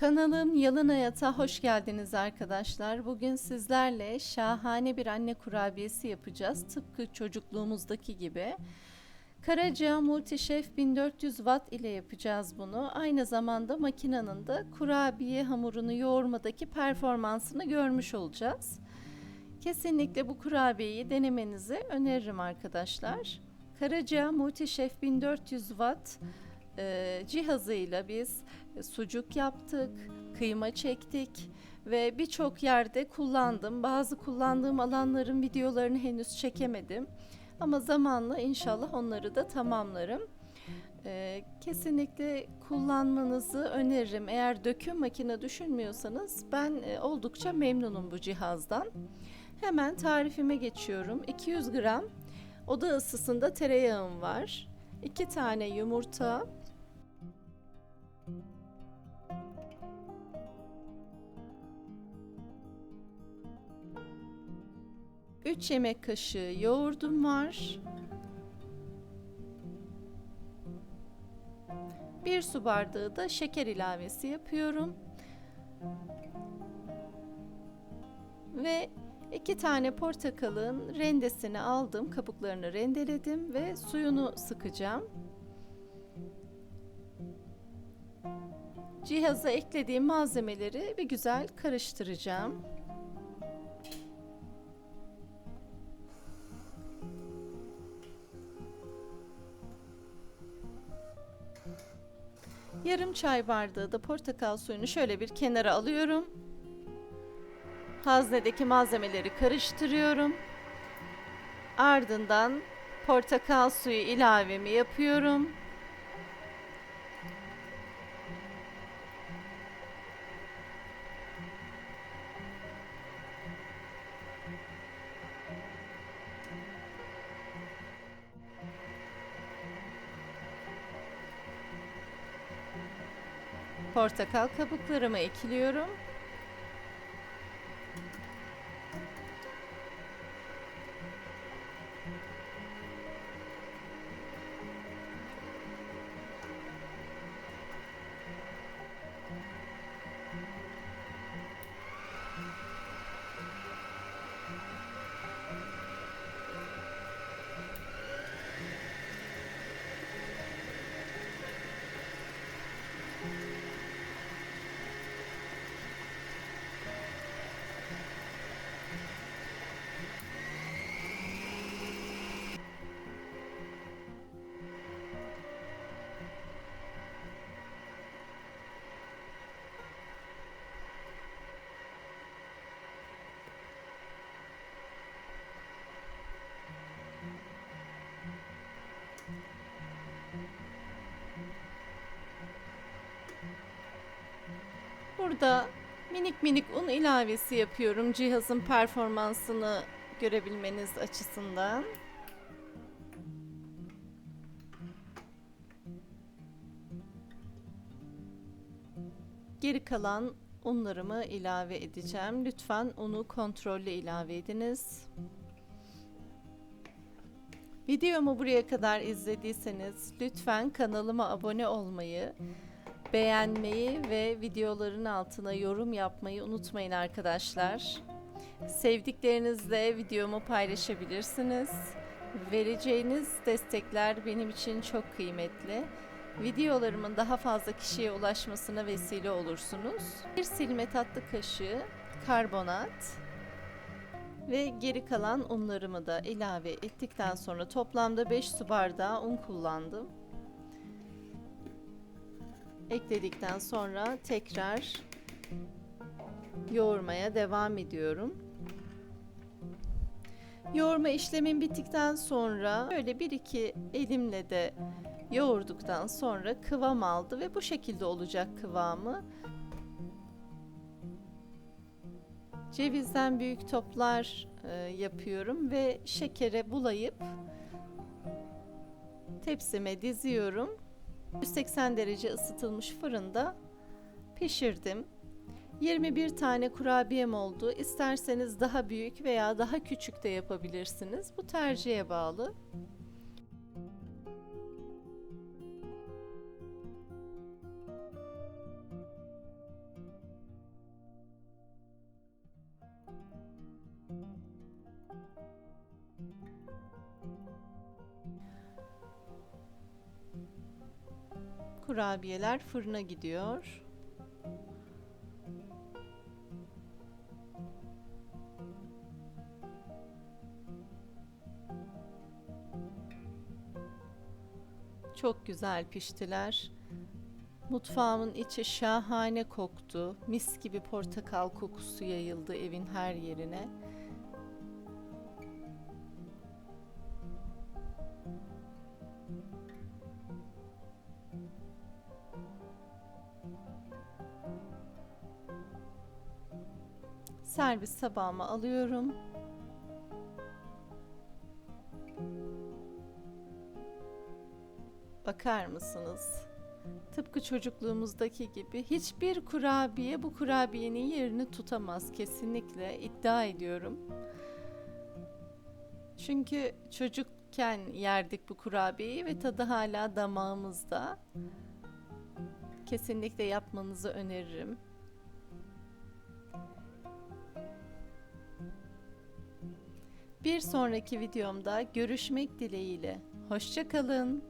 Kanalım Yalın Hayat'a hoş geldiniz arkadaşlar. Bugün sizlerle şahane bir anne kurabiyesi yapacağız. Tıpkı çocukluğumuzdaki gibi. Karaca Multichef 1400 Watt ile yapacağız bunu. Aynı zamanda makinenin de kurabiye hamurunu yoğurmadaki performansını görmüş olacağız. Kesinlikle bu kurabiyeyi denemenizi öneririm arkadaşlar. Karaca Multichef 1400 Watt e, cihazıyla biz sucuk yaptık, kıyma çektik ve birçok yerde kullandım. Bazı kullandığım alanların videolarını henüz çekemedim. Ama zamanla inşallah onları da tamamlarım. Ee, kesinlikle kullanmanızı öneririm. Eğer döküm makine düşünmüyorsanız ben e, oldukça memnunum bu cihazdan. Hemen tarifime geçiyorum. 200 gram oda ısısında tereyağım var. 2 tane yumurta, 3 yemek kaşığı yoğurdum var. 1 su bardağı da şeker ilavesi yapıyorum. Ve 2 tane portakalın rendesini aldım, kabuklarını rendeledim ve suyunu sıkacağım. Cihaza eklediğim malzemeleri bir güzel karıştıracağım. Yarım çay bardağı da portakal suyunu şöyle bir kenara alıyorum. Haznedeki malzemeleri karıştırıyorum. Ardından portakal suyu ilavemi yapıyorum. Portakal kabuklarımı ekliyorum. Burada minik minik un ilavesi yapıyorum cihazın performansını görebilmeniz açısından. Geri kalan unlarımı ilave edeceğim. Lütfen unu kontrollü ilave ediniz. Videomu buraya kadar izlediyseniz lütfen kanalıma abone olmayı, beğenmeyi ve videoların altına yorum yapmayı unutmayın arkadaşlar. Sevdiklerinizle videomu paylaşabilirsiniz. Vereceğiniz destekler benim için çok kıymetli. Videolarımın daha fazla kişiye ulaşmasına vesile olursunuz. Bir silme tatlı kaşığı karbonat ve geri kalan unlarımı da ilave ettikten sonra toplamda 5 su bardağı un kullandım ekledikten sonra tekrar yoğurmaya devam ediyorum. Yoğurma işlemin bittikten sonra böyle bir iki elimle de yoğurduktan sonra kıvam aldı ve bu şekilde olacak kıvamı. Cevizden büyük toplar e, yapıyorum ve şekere bulayıp tepsime diziyorum. 180 derece ısıtılmış fırında pişirdim. 21 tane kurabiyem oldu. İsterseniz daha büyük veya daha küçük de yapabilirsiniz. Bu tercihe bağlı. Kurabiyeler fırına gidiyor. Çok güzel piştiler. Mutfağımın içi şahane koktu. Mis gibi portakal kokusu yayıldı evin her yerine. Servis tabağıma alıyorum. Bakar mısınız? Tıpkı çocukluğumuzdaki gibi hiçbir kurabiye bu kurabiyenin yerini tutamaz kesinlikle iddia ediyorum. Çünkü çocukken yerdik bu kurabiyeyi ve tadı hala damağımızda. Kesinlikle yapmanızı öneririm. Bir sonraki videomda görüşmek dileğiyle. Hoşça kalın.